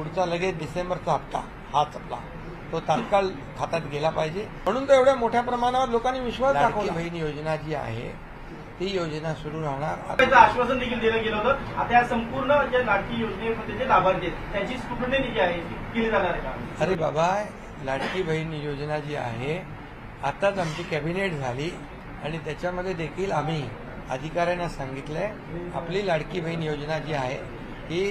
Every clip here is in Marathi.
पुढचा लगेच डिसेंबरचा हप्ता हाच आपला. तो तात्काळ खात्यात गेला पाहिजे. म्हणून तर एवढ्या मोठ्या प्रमाणावर लोकांनी विश्वास दाखवला. बहीण योजना जी आहे ती योजना सुरू राहणार. आश्वासन देखील दिलं गेलं होतं. आता या संपूर्ण जे लाडकी योजनेमध्ये जे लाभार्थी आहेत त्यांची स्क्रुटनी जी आहे ती केली जाणार आहे अरे बाबा लाडकी बहीण योजना जी आहे आताच आमची कॅबिनेट झाली आणि त्याच्यामध्ये देखील आम्ही अधिकाऱ्यांना सांगितलंय आपली लाडकी बहीण योजना जी आहे ही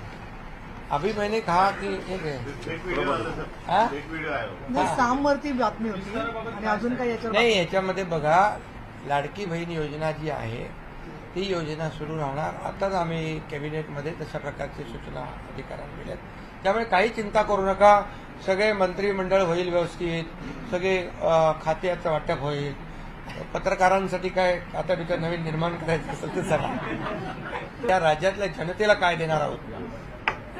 अभी मैंने कहा कि एक हाँ? नाही सामवरती बातमी होती आणि अजून काही याच्यावर नाही याच्यामध्ये बघा लाडकी बहीण योजना जी आहे ती योजना सुरू राहणार. आताच आम्ही कॅबिनेटमध्ये तशा प्रकारची सूचना अधिकाऱ्यांना दिल्यात. त्यामुळे काही चिंता करू नका. सगळे मंत्रिमंडळ होईल व्यवस्थित. सगळे खात्याचं वाटप होईल. पत्रकारांसाठी काय आता बितर नवीन निर्माण करायचं असेल ते सांगा त्या राज्यातल्या जनतेला काय देणार आहोत?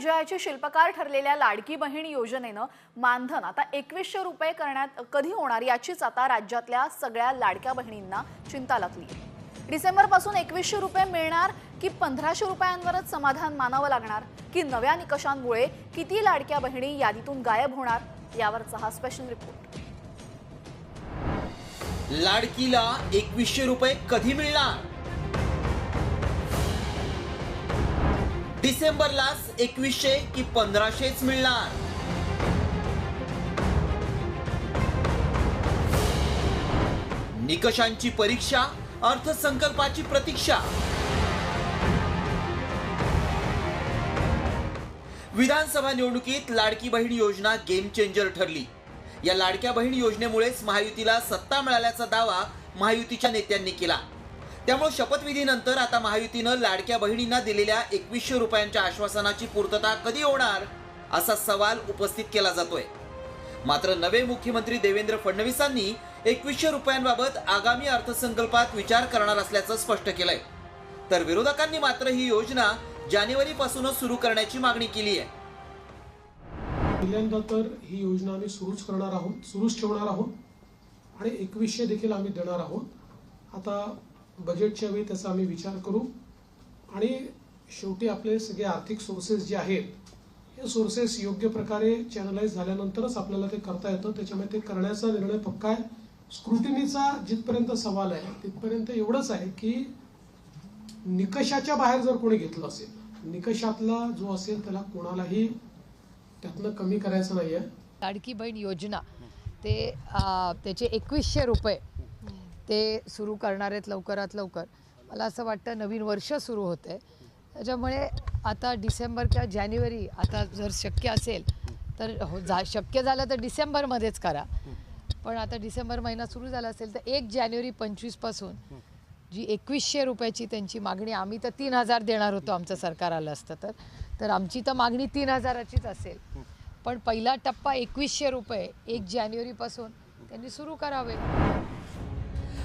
विजयाचे शिल्पकार ठरलेल्या लाडकी बहीण योजनेनं मानधन आता एकवीसशे रुपये करण्यात कधी होणार याचीच आता राज्यातल्या सगळ्या लाडक्या बहिणींना चिंता लागली. डिसेंबरपासून एकवीसशे रुपये मिळणार की पंधराशे रुपयांवरच समाधान मानावं लागणार? की नव्या निकषांमुळे किती लाडक्या बहिणी यादीतून गायब होणार? यावरचा हा स्पेशल रिपोर्ट लाडकीला एकवीसशे रुपये कधी मिळणार? डिसेंबरलाच एकवीसशे की पंधराशेच मिळणार. निकषांची परीक्षा अर्थसंकल्पाची प्रतीक्षा. विधानसभा निवडणुकीत लाडकी बहीण योजना गेम चेंजर ठरली. या लाडक्या बहीण योजनेमुळेच महायुतीला सत्ता मिळाल्याचा दावा महायुतीच्या नेत्यांनी केला. त्यामुळे शपथविधीनंतर आता महायुतीनं लाडक्या बहिणींना दिलेल्या एकवीसशे रुपयांच्या आश्वासनाची पूर्तता कधी होणार असा सवाल उपस्थित केला जातोय. मात्र नवे मुख्यमंत्री देवेंद्र फडणवीसांनी एकवीसशे रुपयांबाबत आगामी अर्थसंकल्पात विचार करणार असल्याचं स्पष्ट केलंय. तर विरोधकांनी मात्र ही योजना जानेवारीपासूनच सुरू करण्याची मागणी केली आहे. पहिल्यांदा तर ही योजना आम्ही सुरूच करणार आहोत सुरूच ठेवणार आहोत आणि एकवीसशे देखील आम्ही देणार आहोत. आता बजेटच्या वेळी त्याचा आम्ही विचार करू. आणि शेवटी आपले सगळे आर्थिक सोर्सेस जे आहेत हे सोर्सेस योग्य प्रकारे चॅनलाइज झाल्यानंतरच आपल्याला ते करता येतं. त्याच्यामुळे ते करण्याचा निर्णय पक्का आहे. स्क्रुटिनीचा जिथपर्यंत सवाल आहे तिथपर्यंत एवढंच आहे की निकषाच्या बाहेर जर कोणी घेतलं असेल निकषातला जो असेल त्याला कोणालाही त्यातनं कमी करायचं नाही आहे लाडकी बहीण योजना ते त्याचे एकवीसशे रुपये ते सुरू करणार आहेत लवकरात लवकर. मला असं वाटतं नवीन वर्ष सुरू होतं आहे त्याच्यामुळे आता डिसेंबर किंवा जानेवारी आता जर शक्य असेल तर हो जा शक्य झालं तर डिसेंबरमध्येच करा. पण आता डिसेंबर महिना सुरू झाला असेल तर एक जानेवारी पंचवीसपासून जी एकवीसशे रुपयाची त्यांची मागणी आम्ही तर तीन हजार देणार होतो आमचं सरकार आलं असतं तर. तर आमची तर मागणी तीन हजाराचीच असेल. पण पहिला टप्पा एकवीसशे रुपये एक जानेवारीपासून त्यांनी सुरू करावे.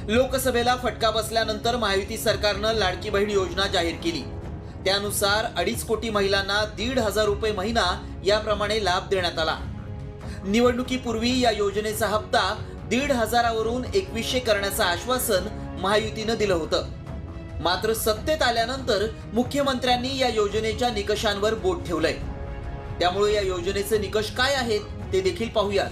लोकसभेला फटका बसल्यानंतर महायुती सरकारनं लाडकी बहीण योजना जाहीर केली. त्यानुसार अडीच कोटी महिलांना दीड हजार रुपये महिना याप्रमाणे लाभ देण्यात आला. निवडणुकीपूर्वी या योजनेचा हप्ता दीड हजारावरून एकवीसशे करण्याचं आश्वासन महायुतीनं दिलं होतं. मात्र सत्तेत आल्यानंतर मुख्यमंत्र्यांनी या योजनेच्या निकषांवर बोट ठेवलंय. त्यामुळे या योजनेचे निकष काय आहेत ते देखील पाहूयात.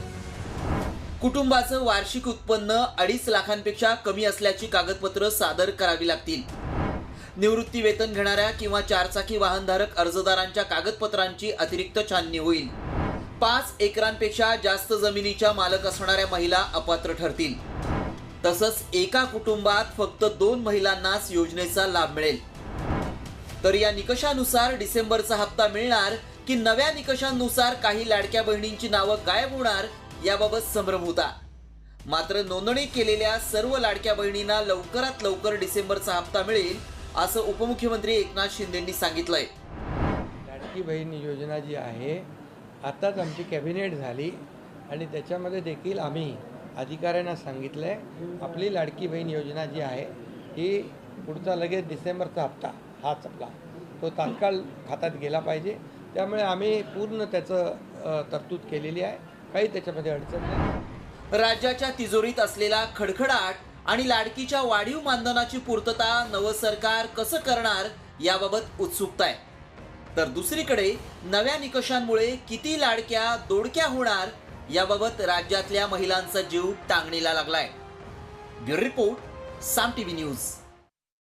कुटुंबाचं वार्षिक उत्पन्न अडीच लाखांपेक्षा कमी असल्याची कागदपत्र सादर करावी लागतील. निवृत्ती वेतन घेणाऱ्या किंवा चारचाकी वाहनधारक अर्जदारांच्या कागदपत्रांची अतिरिक्त छाननी होईल. पाच एकरांपेक्षा जास्त जमिनीच्या मालक असणाऱ्या महिला अपात्र ठरतील. तसंच एका कुटुंबात फक्त दोन महिलांनाच योजनेचा लाभ मिळेल. तर या निकषानुसार डिसेंबरचा हप्ता मिळणार की नव्या निकषांनुसार काही लाडक्या बहिणींची नावं गायब होणार याबाबत संभ्रम होता. मात्र नोंदणी केलेल्या सर्व लाडक्या बहिणींना लवकरात लवकर डिसेंबरचा हप्ता मिळेल असं उपमुख्यमंत्री एकनाथ शिंदेंनी सांगितलंय. लाडकी बहीण योजना जी आहे आत्ताच आमची कॅबिनेट झाली आणि त्याच्यामध्ये देखील आम्ही अधिकाऱ्यांना सांगितलं आहे आपली लाडकी बहीण योजना जी आहे ही पुढचा लगेच डिसेंबरचा हप्ता हाच आपला. तो तात्काळ खात्यात गेला पाहिजे. त्यामुळे आम्ही पूर्ण त्याचं तरतूद केलेली आहे. काही त्याच्यामध्ये अडचण नाही. राज्याच्या तिजोरीत असलेला खडखडाट आणि लाडकीच्या वाढीव मानधनाची पूर्तता नवं सरकार कसं करणार याबाबत उत्सुकता आहे. तर दुसरीकडे नव्या निकषांमुळे किती लाडक्या दोडक्या होणार याबाबत राज्यातल्या महिलांचा जीव टांगणीला लागलाय. Bureau report Saam TV news.